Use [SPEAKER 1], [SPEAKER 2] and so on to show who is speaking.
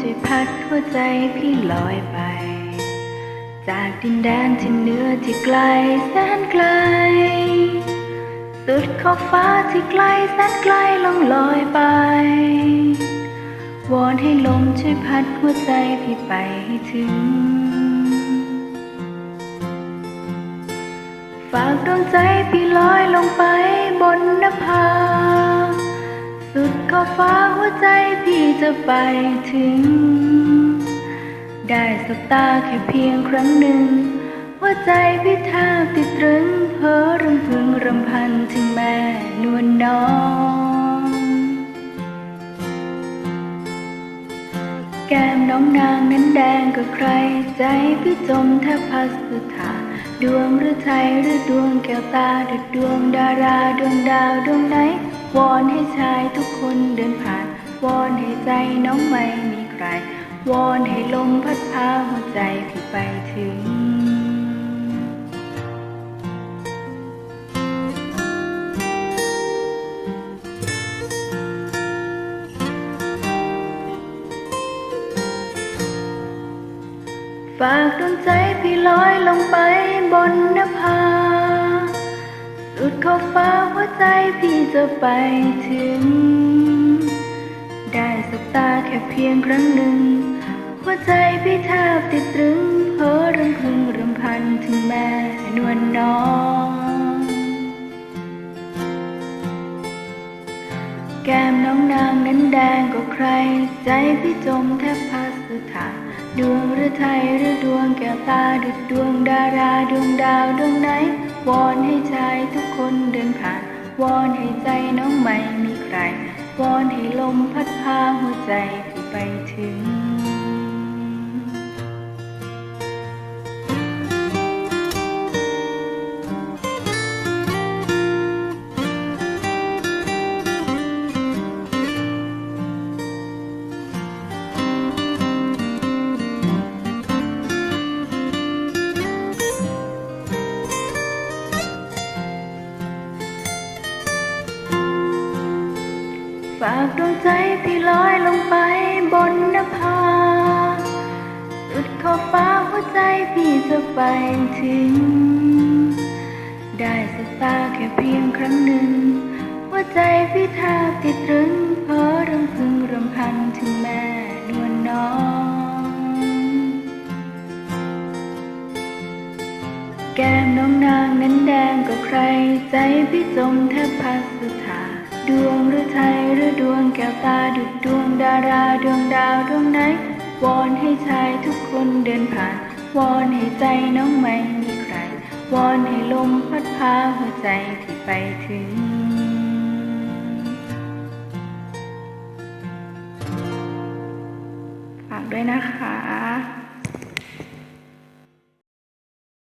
[SPEAKER 1] ช่วยพัดหัวใจพี่ลอยไป จากดินแดนที่เหนือที่ไกลแสนไกล สุดขอบฟ้าที่ไกลแสนไกลลองลอยไป วอนให้ลมช่วยพัดหัวใจพี่ไปให้ถึง ฝากดวงใจพี่ลอยลงไปบนนภา สุดขอบฟ้าหัวใจพี่จะไปถึง ได้สบตาแค่เพียงครั้งหนึ่ง หัวใจพี่แทบติดตรึงเพ้อรำพึงรำพันถึงแม่นวลน้องแก้มน้องนางนั้นแดงกว่าใคร ใจพี่จมแทบพัสถาดวงหรือไทยหรือดวงแก้วตาดุดดวงดาราดวงดาวดวงไหน วอนให้ชายทุกคนเดินผ่าน วอนให้ใจน้องไม่มีใคร วอนให้ลมพัดพาหัวใจพี่ไปถึง ฝากดวงใจพี่ลอยลงไปบนนภา พี่จะไปถึง ได้สบตาแค่เพียงครั้งหนึ่ง หัวใจพี่แทบติดตรึงเพ้อรำพึงรำพันถึงแม่นวลน้อง แก้มน้องนางนั้นแดงกว่าใคร ใจพี่จมแทบพัสถาดวงหรือไทยหรือดวงแก้วตาดุดดวงดาราดวงดาวดวงไหนวอนให้ชายทุกคนเดินผ่าน วอนให้ใจน้องไม่มีใคร วอนให้ลมพัดพาหัวใจที่ไปถึง ฝากดวงใจพี่ลอยลงไปบนนภาสุดขอบฟ้าหัวใจพี่จะไปถึง ได้สบตาแค่เพียงครั้งหนึ่ง หัวใจพี่แทบติดตรึงเพ้อรำพึงรำพันถึงแม่นวลน้องแก้มน้องนางนั้นแดงกว่าใครใจพี่จมแทบพัสถา ดวงหรือไทยหรือดวงแก้วตาดุดดวงดาราดวงดาวดวงไหน วอนให้ชายทุกคนเดินผ่าน วอนให้ใจน้องไม่มีใคร วอนให้ลมพัดพาหัวใจที่ไปถึงฝากด้วยนะคะ